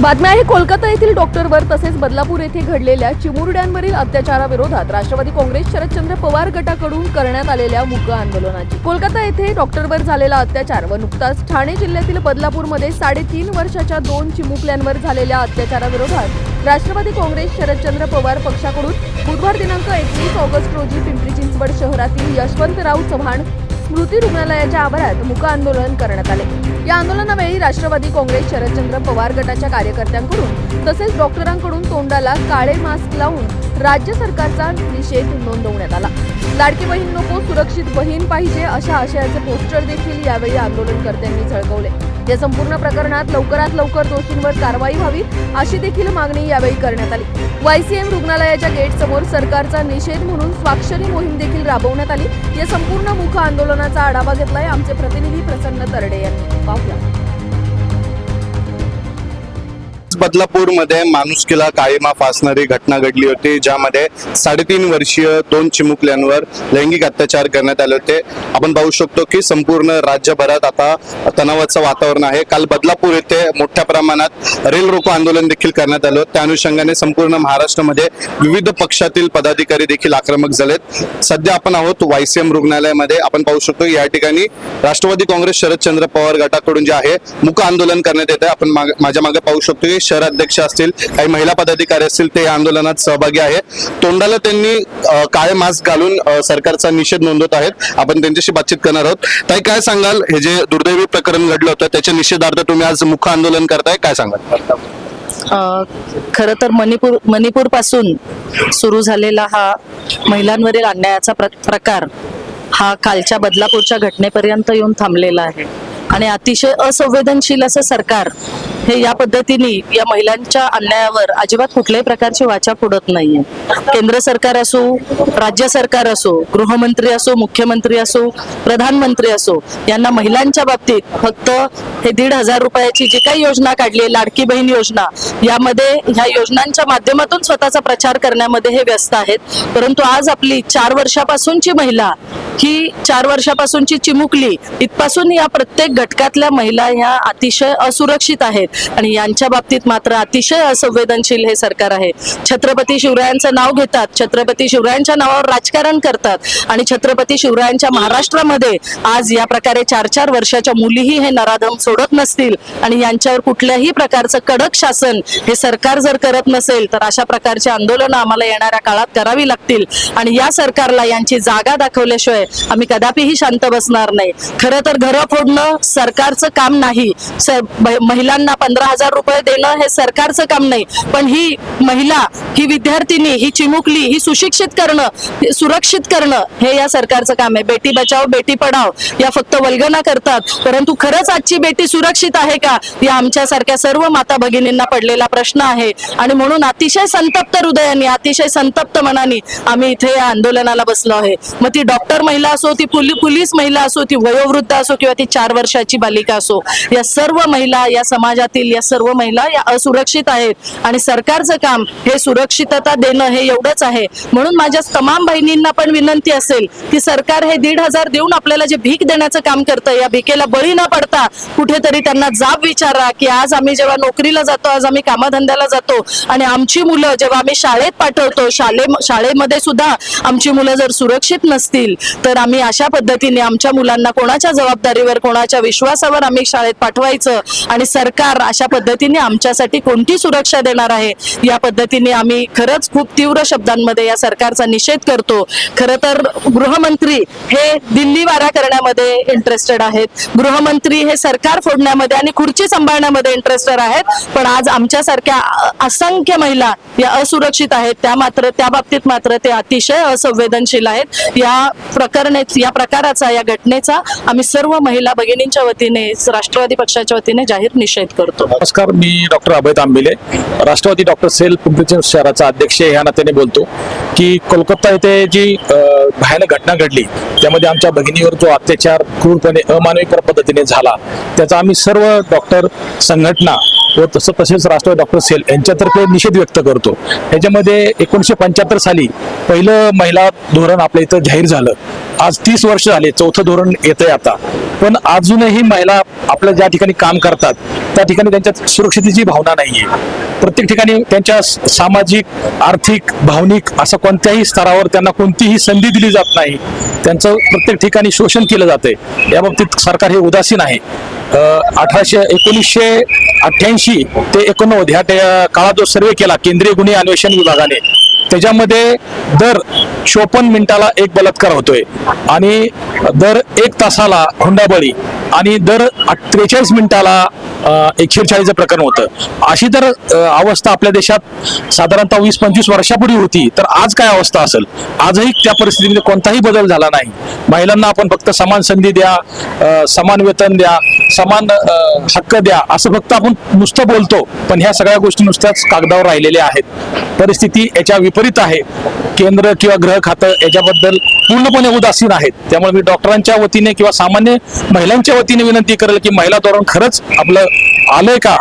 बातम्या आहे कोलकाता येथील डॉक्टरवर तसेच बदलापूर येथे घडलेल्या चिमुरड्यांवरील अत्याचाराविरोधात राष्ट्रवादी काँग्रेस शरदचंद्र पवार गटाकडून करण्यात आलेल्या मुक आंदोलनाची. कोलकाता येथे डॉक्टरवर झालेला अत्याचार व नुकताच ठाणे जिल्ह्यातील बदलापूरमध्ये साडेतीन वर्षाच्या दोन चिमुकल्यांवर झालेल्या अत्याचाराविरोधात राष्ट्रवादी काँग्रेस शरदचंद्र पवार पक्षाकडून बुधवार दिनांक एकवीस ऑगस्ट रोजी पिंपरी चिंचवड शहरातील यशवंतराव चव्हाण स्मृती रुग्णालयाच्या आवारात मुक आंदोलन करण्यात आले. या आंदोलनावेळी राष्ट्रवादी काँग्रेस शरदचंद्र पवार गटाच्या कार्यकर्त्यांकडून तसेच डॉक्टरांकडून तोंडाला काळे मास्क लावून राज्य सरकारचा निषेध नोंदवण्यात आला. लाडकी बहीण नको सुरक्षित बहीण पाहिजे अशा आशयाचे पोस्टर देखील यावेळी आंदोलनकर्त्यांनी झळकवले. या संपूर्ण प्रकरणात लवकरात लवकर दोषींवर कारवाई व्हावी अशी देखील मागणी यावेळी करण्यात आली. वायसीएम रुग्णालयाच्या गेट समोर सरकारचा निषेध म्हणून स्वाक्षरी मोहीम देखील राबवण्यात आली. या संपूर्ण मुख आंदोलनाचा आढावा घेतलाय आमचे प्रतिनिधी प्रसन्न तरडे यांनी. पाहूया. बदलापूरमध्ये माणुसकीला काळीमा फासणारी घटना घडली होती ज्यामध्ये साडेतीन वर्षीय दोन चिमुकल्यांवर लैंगिक अत्याचार करण्यात आले होते. आपण पाहू शकतो की संपूर्ण राज्यभरात आता तणावाचं वातावरण आहे. काल बदलापूर येथे मोठ्या प्रमाणात रेल रोको आंदोलन देखील करण्यात आलं त्या अनुषंगाने संपूर्ण महाराष्ट्रामध्ये विविध पक्षातील पदाधिकारी देखील आक्रमक झालेत. सध्या आपण आहोत वायसीएम रुग्णालयामध्ये. आपण पाहू शकतो या ठिकाणी राष्ट्रवादी काँग्रेस शरदचंद्र पवार गटाकडून जे आहे मुक आंदोलन करण्यात येत आहे आपण माझ्या मागे पाहू शकतो की शहराध्यक्ष असतील काही महिला पदाधिकारी असतील ते या आंदोलनात सहभागी आहे तोंडाला त्यांनी काळे मास्क घालून सरकारचा निषेध नोंदवत आहेत. आपण त्यांच्याशी बातचीत करणार आहोत. ताई काय सांगाल? हे जे दुर्दैवी प्रकरण घडलं होतं त्याच्या निषेधार्थ तुम्ही आज मुख आंदोलन करताय काय सांगाल? खरं तर मणिपूर मणिपूरपासून सुरू झालेला हा महिलांवरील अन्यायाचा प्र प्रकार हा कालच्या बदलापूरच्या घटनेपर्यंत येऊन थांबलेला आहे. आणि अतिशय असंवेदनशील असं सरकार हे या पद्धतीने या महिलांच्या अन्यायावर अजिबात कुठल्याही प्रकारची वाचा फोडत नाहीये. केंद्र सरकार असो राज्य सरकार असो गृहमंत्री असो मुख्यमंत्री असो प्रधानमंत्री असो यांना महिलांच्या बाबतीत फक्त हे दीड हजार रुपयाची जी काही योजना काढली आहे लाडकी बहीण योजना यामध्ये ह्या योजनांच्या माध्यमातून स्वतःचा प्रचार करण्यामध्ये हे व्यस्त आहेत. परंतु आज आपली चार वर्षापासूनची महिला ही चार वर्षापासूनची चिमुकली इथपासून या प्रत्येक घटकातल्या महिला ह्या अतिशय असुरक्षित आहेत. आणि यांच्या बाबतीत मात्र अतिशय असंवेदनशील हे सरकार आहे. छत्रपती शिवरायांचं नाव घेतात छत्रपती शिवरायांच्या नावावर राजकारण करतात आणि छत्रपती शिवरायांच्या महाराष्ट्रामध्ये आज या प्रकारे चार चार वर्षाच्या मुलीही हे नराधम सोडत नसतील आणि यांच्यावर कुठल्याही प्रकारचं कडक शासन हे सरकार जर करत नसेल तर अशा प्रकारचे आंदोलन आम्हाला येणाऱ्या काळात करावी लागतील. आणि या सरकारला यांची जागा दाखवल्याशिवाय आम्ही कदापिही शांत बसणार नाही. खरं तर घरं फोडणं सरकारचं काम नाही. महिलांना पंधरा हजार रुपये देणं हे सरकारचं काम नाही. पण ही महिला ही विद्यार्थिनी ही चिमुकली ही सुशिक्षित करणं सुरक्षित करणं हे या सरकारचं काम आहे. बेटी बचाव बेटी पढाव या फक्त वल्गना करतात. परंतु खरंच आजची बेटी सुरक्षित आहे का? या आमच्यासारख्या सर्व माता भगिनींना पडलेला प्रश्न आहे. आणि म्हणून अतिशय संतप्त हृदयाने अतिशय संतप्त मनाने आम्ही इथे या आंदोलनाला बसलो आहे. मग ती डॉक्टर महिला असो ती पोलीस महिला असो ती वयोवृद्ध असो किंवा ती चार वर्षाची बालिका असो या सर्व महिला या समाजात समाजातील या सर्व महिला या असुरक्षित आहेत आणि सरकारचं काम हे सुरक्षितता देणं हे एवढंच आहे. म्हणून माझ्या तमाम बहिणींना पण विनंती असेल की सरकार हे दीड हजार देऊन आपल्याला जे भीक देण्याचं काम करतं या भिकेला बळी न पडता कुठेतरी त्यांना जाब विचारा की आज आम्ही जेव्हा नोकरीला जातो आज आम्ही कामधंद्याला जातो आणि आमची मुलं जेव्हा आम्ही शाळेत पाठवतो शाळे शाळेमध्ये सुद्धा आमची मुलं जर सुरक्षित नसतील तर आम्ही अशा पद्धतीने आमच्या मुलांना कोणाच्या जबाबदारीवर कोणाच्या विश्वासावर आम्ही शाळेत पाठवायचं आणि सरकार अशा पद्धतीने आमच्यासाठी कोणती सुरक्षा देणार आहे? या पद्धतीने आम्ही खरंच खूप तीव्र शब्दांमध्ये या सरकारचा निषेध करतो. खरं तर गृहमंत्री हे दिल्ली वारा करण्यामध्ये इंटरेस्टेड आहेत. गृहमंत्री हे सरकार फोडण्यामध्ये आणि खुर्ची सांभाळण्यामध्ये इंटरेस्टेड आहेत. पण आज आमच्यासारख्या असंख्य महिला या असुरक्षित आहेत. त्या मात्र त्या बाबतीत मात्र ते अतिशय असंवेदनशील आहेत. या प्रकरणे या प्रकाराचा या घटनेचा आम्ही सर्व महिला भगिनींच्या वतीने राष्ट्रवादी पक्षाच्या वतीने जाहीर निषेध नमस्कार मी doctor Abhay Tambile. Rashtrawadi doctor cell Pimpri शहराचा अध्यक्ष ह्या नात्याने बोलतो की कोलकाता येथे जी भयानक घटना घडली त्यामध्ये आमच्या भगिनीवर जो अत्याचार क्रूरपणे अमानवी पद्धतीने झाला त्याचा आम्ही सर्व डॉक्टर संघटना व तसं तसेच राष्ट्रवादी डॉक्टर सेल यांच्यातर्फे निषेध व्यक्त करतो. ह्याच्यामध्ये एकोणीसशे पंच्याहत्तर साली पहिलं महिला धोरण आपल्या इथं जाहीर झालं. आज तीस वर्ष झाले चौथं धोरण येतंय आता. पण अजूनही महिला आपल्या ज्या ठिकाणी काम करतात त्या ठिकाणी त्यांच्यात सुरक्षितेची भावना नाहीये. प्रत्येक ठिकाणी त्यांच्या सामाजिक आर्थिक भावनिक असं कोणत्याही स्तरावर त्यांना कोणतीही संधी दिली जात नाही. त्यांचं प्रत्येक ठिकाणी शोषण केलं जाते या बाबतीत सरकार हे उदासीन आहे. अठराशे एकोणीसशे अठ्ठ्याऐंशी ते एकोणनव्वद ह्या काळात जो सर्वे केला केंद्रीय गुन्हे अन्वेषण विभागाने त्याच्यामध्ये दर चोपन्न मिनिटाला एक बलात्कार होतोय. आणि दर एक तासाला हुंडाबळी आणि दर त्रेचाळीस मिनिटाला एक छेडछाडीचं प्रकरण होतं. अशी तर अवस्था आपल्या देशात साधारणतः वीस पंचवीस वर्षापूर्वी होती. तर आज काय अवस्था असेल? आजही त्या परिस्थितीमध्ये कोणताही बदल झाला नाही. महिलांना आपण फक्त समान संधी द्या समान वेतन द्या समान हक्क द्या असं फक्त आपण नुसतं बोलतो. पण ह्या सगळ्या गोष्टी नुसत्याच कागदावर राहिलेल्या आहेत. परिस्थिती याच्या विपरीत आहे. केंद्र किंवा गृह खातं याच्याबद्दल पूर्णपणे उदासीन आहेत. त्यामुळे मी डॉक्टरांच्या वतीने किंवा सामान्य महिलांच्या वतीने विनंती करेल की महिला धोरण खरंच आपलं आलंय का?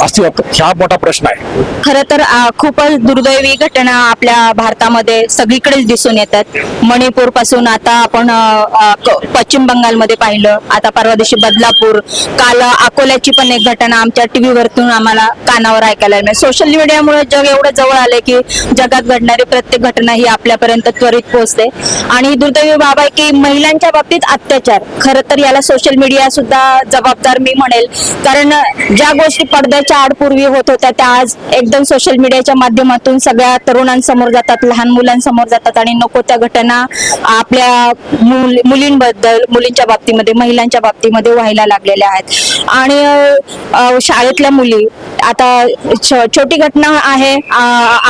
असं हा मोठा प्रश्न आहे. खर तर आ, खूपच दुर्दैवी घटना आपल्या भारतामध्ये सगळीकडेच दिसून येतात. मणिपूरपासून आता आपण अ, अ, क- पश्चिम बंगालमध्ये पाहिलं. आता परवा दिवशी बदलापूर काल अकोल्याची पण एक घटना आमच्या टीव्ही वरतून आम्हाला कानावर ऐकायला मिळाली. सोशल मीडियामुळे जग एवढं जवळ आले की जगात घडणारी प्रत्येक घटना ही आपल्यापर्यंत त्वरित पोहोचते. आणि दुर्दैवी बाब आहे की महिलांच्या बाबतीत अत्याचार. खरं तर याला सोशल मीडिया सुद्धा जबाबदार मी म्हणेल. कारण ज्या गोष्टी पडद्याच्या आड पूर्वी होत होत्या त्या आज एकदम सोशल मीडियाच्या माध्यमातून सगळ्या तरुणांसमोर जातात लहान मुलांसमोर जातात आणि नको त्या घटना आपल्या मुल- मुलींबद्दल मुलींच्या बाबतीमध्ये महिलांच्या बाबतीमध्ये व्हायला लागलेल्या आहेत. आणि शाळेतल्या मुली आता छ- छोटी घटना आहे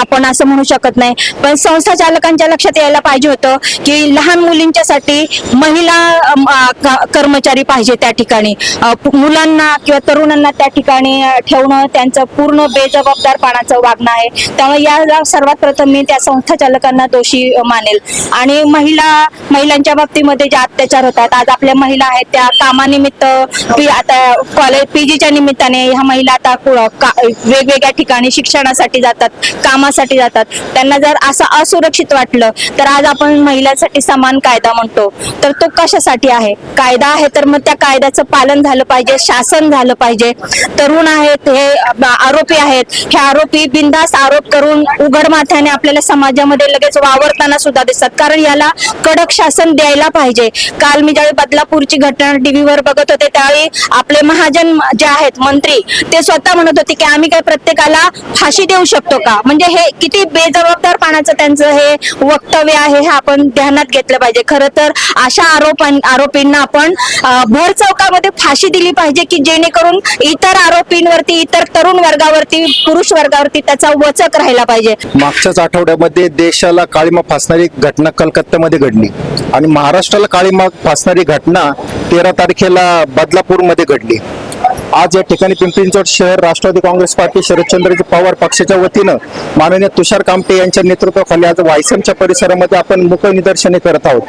आपण असं म्हणू शकत नाही पण संस्था चालकांच्या लक्षात यायला पाहिजे होतं की लहान मुलींच्यासाठी महिला क- कर्मचारी पाहिजे त्या ठिकाणी. मुलांना किंवा तरुणांना त्या ठिकाणी ठेवून ठेवणं त्यांचं पूर्ण बेजबाबदारपणाचं वागणं आहे. त्यामुळे याला सर्वात प्रथम मी त्या संस्था चालकांना दोषी मानेल. आणि महिला महिलांच्या बाबतीमध्ये जे अत्याचार होतात आज आपल्या महिला आहेत त्या कामानिमित्त आता कॉलेज पीजीच्या निमित्ताने ह्या महिला आता वेगवेगळ्या ठिकाणी शिक्षणासाठी जातात कामासाठी जातात. त्यांना जर असं असुरक्षित वाटलं तर आज आपण महिलांसाठी समान कायदा म्हणतो. तर तो कशासाठी आहे? कायदा आहे तर मग त्या कायद्याचं पालन झालं पाहिजे शासन झालं पाहिजे. तरुण आहेत हे हे आरोपी आहेत. हे आरोपी बिंदास आरोप करून उघड माथ्याने आपल्याला समाजामध्ये लगेच वावरताना सुद्धा दिसतात. कारण याला कडक शासन द्यायला पाहिजे. काल मी ज्यावेळी बदलापूरची घटना टीव्हीवर बघत होते त्यावेळी आपले महाजन जे आहेत मंत्री ते स्वतः म्हणत होते की आम्ही काय प्रत्येकाला फाशी देऊ शकतो का? म्हणजे हे किती बेजबाबदारपणाचं त्यांचं हे वक्तव्य आहे हे आपण ध्यानात घेतलं पाहिजे. खरं तर अशा आरोप आरोपींना आपण भर चौकामध्ये फाशी दिली पाहिजे की जेणेकरून इतर आरोपींवरती इतर तरुण वर्गावरती पुरुष वर्गावरती त्याचा वचक राहिला पाहिजे. मागच्याच आठवड्यामध्ये देशाला काळीमा फासणारी घटना कलकत्त्यामध्ये घडली. आणि महाराष्ट्राला काळीमा फासणारी घटना तेरा तारखेला बदलापूरमध्ये घडली. आज या ठिकाणी पिंपरी चिंचवड शहर राष्ट्रवादी काँग्रेस पार्टी शरदचंद्रजी पवार पक्षाच्या वतीनं माननीय तुषार कामटे यांच्या नेतृत्वाखाली आज वायसनच्या परिसरामध्ये आपण मुख निदर्शने करत आहोत.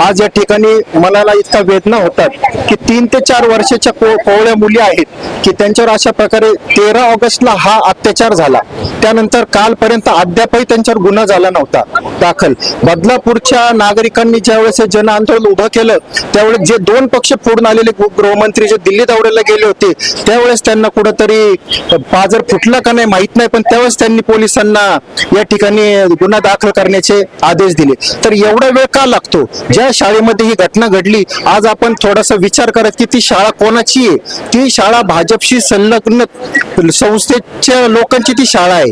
आज या ठिकाणी मनाला इतका वेदना होतात की तीन ते चार वर्षाच्या कोवळ्या मुली आहेत की त्यांच्यावर अशा प्रकारे तेरा ऑगस्टला हा अत्याचार झाला. त्यानंतर कालपर्यंत अद्यापही त्यांच्यावर गुन्हा झाला नव्हता. दाखल. बदलापूरच्या नागरिकांनी ज्यावेळेस हे जन आंदोलन उभं केलं त्यावेळेस जे दोन पक्ष फोडून आलेले गृ- गृहमंत्री जे दिल्ली दौऱ्याला गेले होते त्यावेळेस त्यांना कुठंतरी पाजर फुटला का नाही माहीत नाही पण त्यावेळेस त्यांनी पोलिसांना या ठिकाणी गुन्हा दाखल करण्याचे आदेश दिले. तर एवढा वेळ का लागतो? ज्या शाळेमध्ये ही घटना घडली आज आपण थोडासा विचार करत की ती शाळा कोणाची आहे? ती शाळा भाजपशी संलग्न संस्थेच्या लोकांची ती शाळा आहे.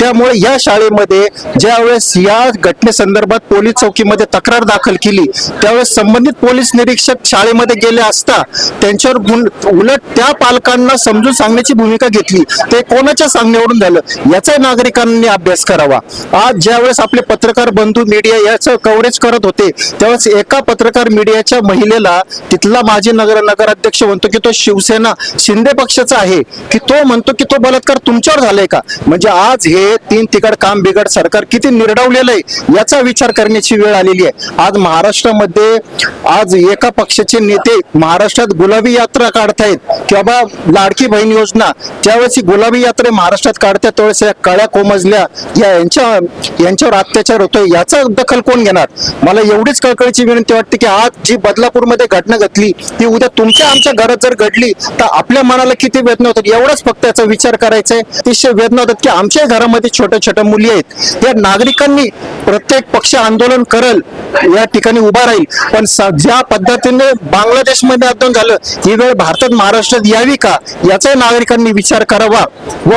त्यामुळे या शाळेमध्ये ज्यावेळेस या घटनेसंदर्भात पोलीस चौकीमध्ये तक्रार दाखल केली त्यावेळेस संबंधित पोलीस निरीक्षक शाळेमध्ये गेले असता त्यांच्यावर उलट त्या पालकांना समजून सांगण्याची भूमिका घेतली. ते कोणाच्या सांगण्यावरून झालं? याचा नागरिकांनी अभ्यास करावा. आज ज्यावेळेस आपले पत्रकार बंधू मीडिया याचं कव्हरेज करत होते त्यावेळेस एका पत्रकार मीडियाच्या महिलेला तिथला माजी नगर नगराध्यक्ष म्हणतो की तो शिवसेना शिंदे पक्षाचा आहे की तो म्हणतो की तो बलात्कार तुमच्यावर झालाय का? म्हणजे आज हे तीन तिकड काम बिघड सरकार किती निर्डवलेलं आहे याचा विचार करण्याची वेळ आलेली आहे. आज महाराष्ट्रामध्ये आज एका पक्षाचे नेते महाराष्ट्रात गुलाबी यात्रा काढतायत की लाडकी बहीण योजना ज्यावेळेस ही गुलाबी यात्रे महाराष्ट्रात काढते त्यावेळेस या कळ्या कोमजल्या या यांच्या यांच्यावर अत्याचार होतोय याचा दखल कोण घेणार? मला एवढीच कळकळीची विनंती वाटते की आज जी बदलापूरमध्ये घटना घडली ती उद्या तुमच्या आमच्या घरात जर घडली तर आपल्या मनाला किती वेदना होतात? एवढाच फक्त याचा विचार करायचा आहे अतिशय वेदना होतात की आमच्या घरामध्ये छोट्या छोट्या मुली आहेत. या नागरिकांनी प्रत्येक पक्ष आंदोलन करल या ठिकाणी उभा राहील. पण स- ज्या पद्धतीने बांगलादेशमध्ये आंदोलन झालं ही वेळ भारतात महाराष्ट्रात यावी का? याचाही नागरिकांनी विचार करावा. व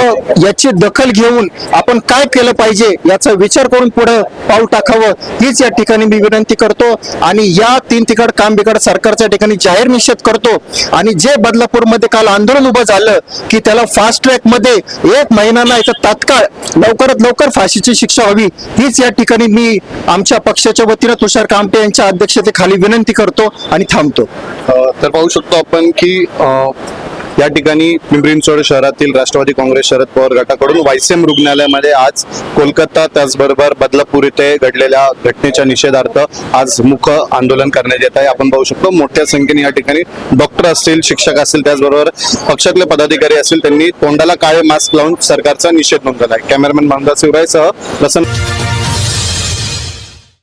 याची दखल घेऊन आपण काय केलं पाहिजे याचा विचार करून पुढे पाऊल टाकावं हीच या ठिकाणी मी विनंती करतो. आणि या तीन तिकड काम बिकड सरकारच्या ठिकाणी जाहीर निषेध करतो. आणि जे बदलापूरमध्ये काल आंदोलन उभं झालं की त्याला फास्ट ट्रॅकमध्ये एक महिना नाही तर तात्काळ लवकरात लवकर फाशीची शिक्षा व्हावी हीच या ठिकाणी मी आमच्या पक्षाच्या वतीनं तुषार कामटे यांच्या अध्यक्षतेखाली विनंती करतो आणि थांबतो. तर पाहू शकतो आपण की या ठिकाणी पिंपरी चिंचवड शहरातील राष्ट्रवादी काँग्रेस शरद पवार गटाकडून वायसेम रुग्णालयामध्ये आज कोलकाता त्याचबरोबर बदलापूर येथे घडलेल्या घटनेच्या निषेधार्थ आज मुख आंदोलन करण्यात येत आहे. आपण पाहू शकतो मोठ्या संख्येने या ठिकाणी डॉक्टर असतील शिक्षक असतील त्याचबरोबर पक्षातले पदाधिकारी असतील त्यांनी तोंडाला काळे मास्क लावून सरकारचा निषेध नोंदवला आहे. कॅमेरामॅन मानदा शिवरायसह प्रसन्न